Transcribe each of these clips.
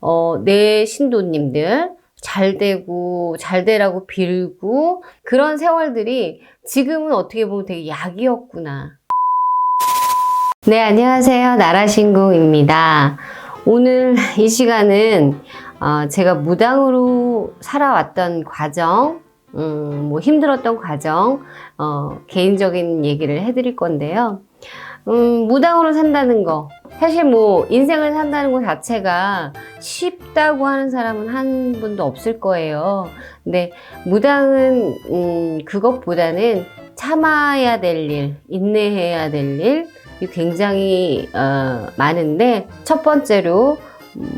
어, 내 신도님들 잘 되고 잘 되라고 빌고 그런 세월들이 지금은 어떻게 보면 되게 약이었구나. 네, 안녕하세요. 나라신궁입니다. 오늘 이 시간은 어, 제가 무당으로 살아왔던 과정, 음, 뭐 힘들었던 과정, 어, 개인적인 얘기를 해드릴 건데요. 음, 무당으로 산다는 거. 사실 뭐 인생을 산다는 것 자체가 쉽다고 하는 사람은 한 분도 없을 거예요. 근데 무당은 음, 그것보다는 참아야 될 일, 인내해야 될 일, 이 굉장히 어, 많은데 첫 번째로 뭐,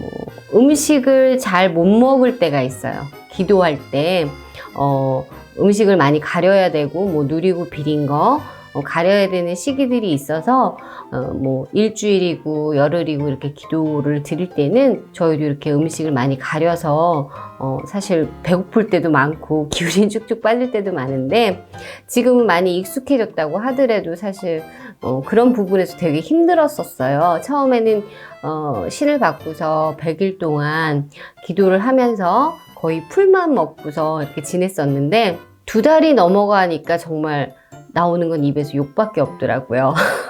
음식을 잘 못 먹을 때가 있어요. 기도할 때 어, 음식을 많이 가려야 되고 뭐 누리고 비린 거 어, 가려야 되는 시기들이 있어서 어, 뭐 일주일이고 열흘이고 이렇게 기도를 드릴 때는 저희도 이렇게 음식을 많이 가려서 어, 사실 배고플 때도 많고 기운이 쭉쭉 빠질 때도 많은데 지금은 많이 익숙해졌다고 하더라도 사실 어, 그런 부분에서 되게 힘들었었어요. 처음에는 어, 신을 받고서 100일 동안 기도를 하면서 거의 풀만 먹고서 이렇게 지냈었는데 두 달이 넘어가니까 정말 나오는 건 입에서 욕밖에 없더라고요.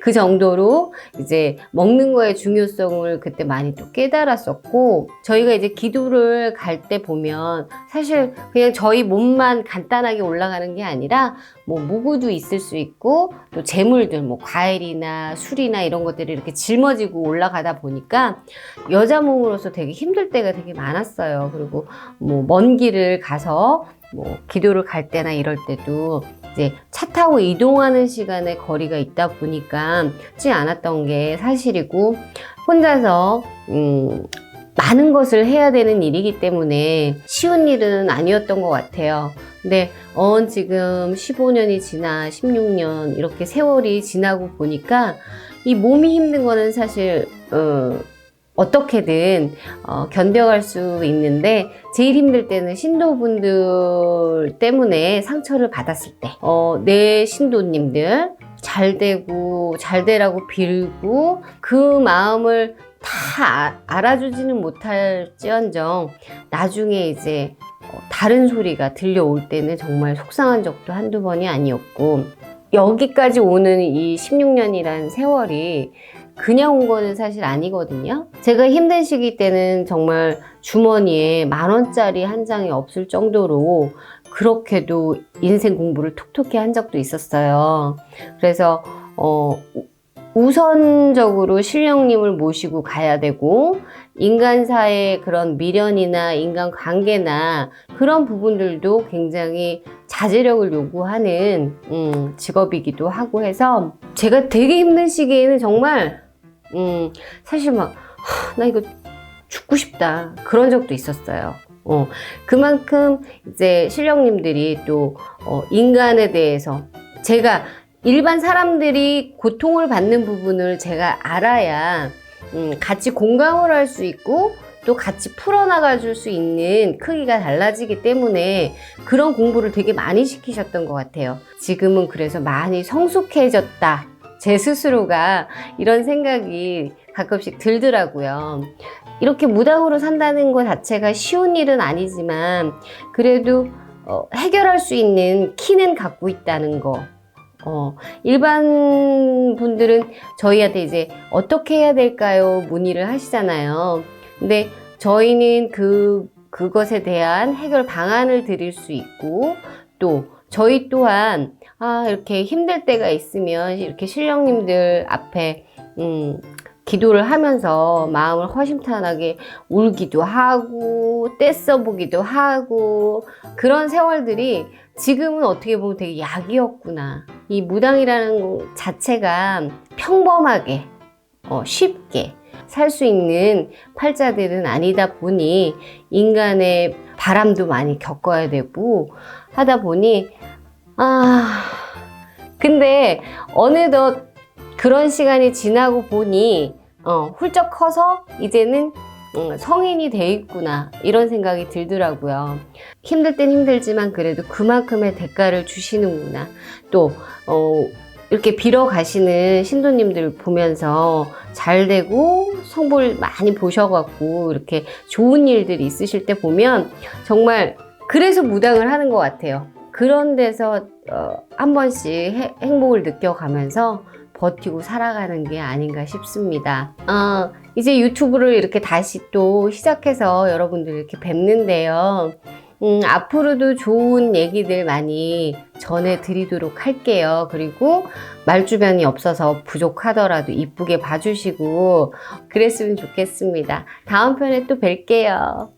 그 정도로 이제 먹는 거의 중요성을 그때 많이 또 깨달았었고 저희가 이제 기도를 갈 때 보면 사실 그냥 저희 몸만 간단하게 올라가는 게 아니라 뭐 무구도 있을 수 있고 또 재물들 뭐 과일이나 술이나 이런 것들이 이렇게 짊어지고 올라가다 보니까 여자 몸으로서 되게 힘들 때가 되게 많았어요. 그리고 뭐 먼 길을 가서 뭐 기도를 갈 때나 이럴 때도 이제 차 타고 이동하는 시간에 거리가 있다 보니까 쉽지 않았던 게 사실이고 혼자서 음, 많은 것을 해야 되는 일이기 때문에 쉬운 일은 아니었던 것 같아요. 근데 언 지금 15년이 지나 16년 이렇게 세월이 지나고 보니까 이 몸이 힘든 거는 사실 어, 어떻게든 어, 견뎌갈 수 있는데 제일 힘들 때는 신도분들 때문에 상처를 받았을 때, 어, 내 신도님들 잘 되고 잘 되라고 빌고 그 마음을 다 아- 알아주지는 못할지언정 나중에 이제 어, 다른 소리가 들려올 때는 정말 속상한 적도 한두 번이 아니었고 여기까지 오는 이 16년이란 세월이 그냥 온 거는 사실 아니거든요. 제가 힘든 시기 때는 정말 주머니에 만 원짜리 한 장이 없을 정도로 그렇게도 인생 공부를 톡톡히 한 적도 있었어요. 그래서 어 우선적으로 신령님을 모시고 가야 되고 인간사의 그런 미련이나 인간 관계나 그런 부분들도 굉장히 자제력을 요구하는 음, 직업이기도 하고 해서 제가 되게 힘든 시기에는 정말 음, 사실 막나 이거 죽고 싶다 그런 적도 있었어요. 어, 그만큼 이제 신령님들이 또 어, 인간에 대해서 제가 일반 사람들이 고통을 받는 부분을 제가 알아야 음, 같이 공감을 할 수 있고 또 같이 풀어나가 줄 수 있는 크기가 달라지기 때문에 그런 공부를 되게 많이 시키셨던 것 같아요. 지금은 그래서 많이 성숙해졌다. 제 스스로가 이런 생각이 가끔씩 들더라고요. 이렇게 무당으로 산다는 것 자체가 쉬운 일은 아니지만 그래도 어, 해결할 수 있는 키는 갖고 있다는 거. 어, 일반 분들은 저희한테 이제 어떻게 해야 될까요? 문의를 하시잖아요. 근데 저희는 그, 그것에 대한 해결 방안을 드릴 수 있고, 또 저희 또한, 아, 이렇게 힘들 때가 있으면 이렇게 신령님들 앞에, 음, 기도를 하면서 마음을 허심탄회하게 울기도 하고, 떼써 보기도 하고, 그런 세월들이 지금은 어떻게 보면 되게 약이었구나. 이 무당이라는 것 자체가 평범하게, 어, 쉽게 살 수 있는 팔자들은 아니다 보니 인간의 바람도 많이 겪어야 되고 하다 보니, 아, 근데 어느덧 그런 시간이 지나고 보니, 어, 훌쩍 커서 이제는 음, 성인이 돼 있구나 이런 생각이 들더라고요. 힘들 땐 힘들지만 그래도 그만큼의 대가를 주시는구나. 또 어, 이렇게 빌어 가시는 신도님들 보면서 잘 되고 성불 많이 보셔갖고 이렇게 좋은 일들이 있으실 때 보면 정말 그래서 무당을 하는 것 같아요. 그런 데서 어, 한 번씩 해- 행복을 느껴가면서 버티고 살아가는 게 아닌가 싶습니다. 어, 이제 유튜브를 이렇게 다시 또 시작해서 여러분들 이렇게 뵙는데요. 음, 앞으로도 좋은 얘기들 많이 전해드리도록 할게요. 그리고 말주변이 없어서 부족하더라도 이쁘게 봐주시고 그랬으면 좋겠습니다. 다음 편에 또 뵐게요.